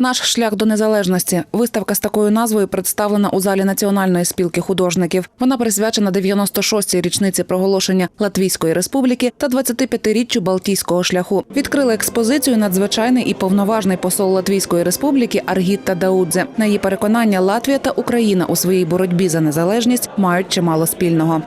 Наш шлях до незалежності. Виставка з такою назвою представлена у залі Національної спілки художників. Вона присвячена 96-й річниці проголошення Латвійської республіки та 25-річчю Балтійського шляху. Відкрили експозицію надзвичайний і повноважний посол Латвійської республіки Аргітта Даудзе. На її переконання, Латвія та Україна у своїй боротьбі за незалежність мають чимало спільного.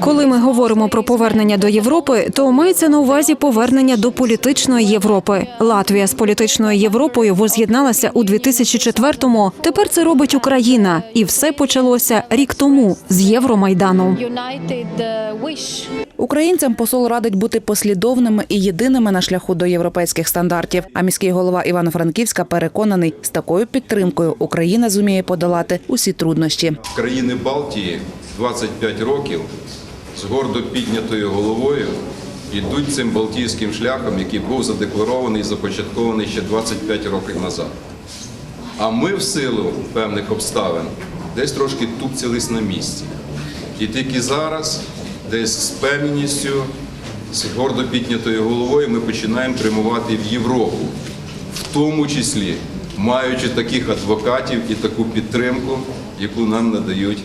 Коли ми говоримо про повернення до Європи, то мається на увазі повернення до політичної Європи. Латвія з політичною Європою воз'єдналася у 2004-му. Тепер це робить Україна, і все почалося рік тому з Євромайдану. Українцям посол радить бути послідовними і єдиними на шляху до європейських стандартів. А міський голова Івано-Франківська переконаний, з такою підтримкою Україна зуміє подолати усі труднощі. Країни Балтії 25 років з гордо піднятою головою йдуть цим Балтійським шляхом, який був задекларований і започаткований ще 25 років назад. А ми в силу певних обставин десь трошки тупцялись на місці. І тільки зараз, десь з певністю, з гордо піднятою головою, ми починаємо прямувати в Європу, в тому числі маючи таких адвокатів і таку підтримку, яку нам надають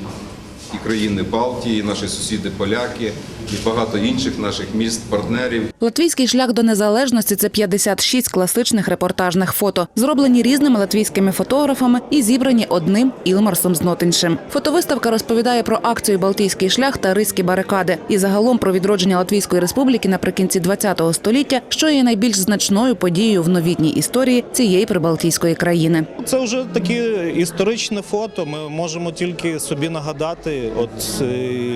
і країни Балтії, і наші сусіди поляки, і багато інших наших міст, партнерів. Латвійський шлях до незалежності це 56 класичних репортажних фото, зроблені різними латвійськими фотографами і зібрані одним Ілмарсом Знотиншем. Фотовиставка розповідає про акцію Балтійський шлях та Ризькі барикади і загалом про відродження Латвійської республіки наприкінці ХХ століття, що є найбільш значною подією в новітній історії цієї прибалтійської країни. Це вже таке історичне фото. Ми можемо тільки собі нагадати. От е,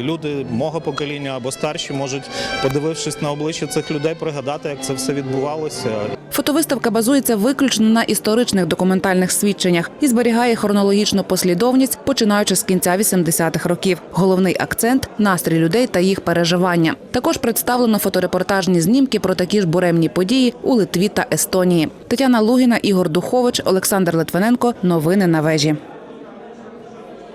люди мого покоління або старші можуть, подивившись на обличчя цих людей, пригадати, як це все відбувалося. Фотовиставка базується виключно на історичних документальних свідченнях і зберігає хронологічну послідовність, починаючи з кінця 80-х років. Головний акцент настрій людей та їх переживання. Також представлено фоторепортажні знімки про такі ж буремні події у Литві та Естонії. Тетяна Лугіна, Ігор Духович, Олександр Литвиненко. Новини на вежі.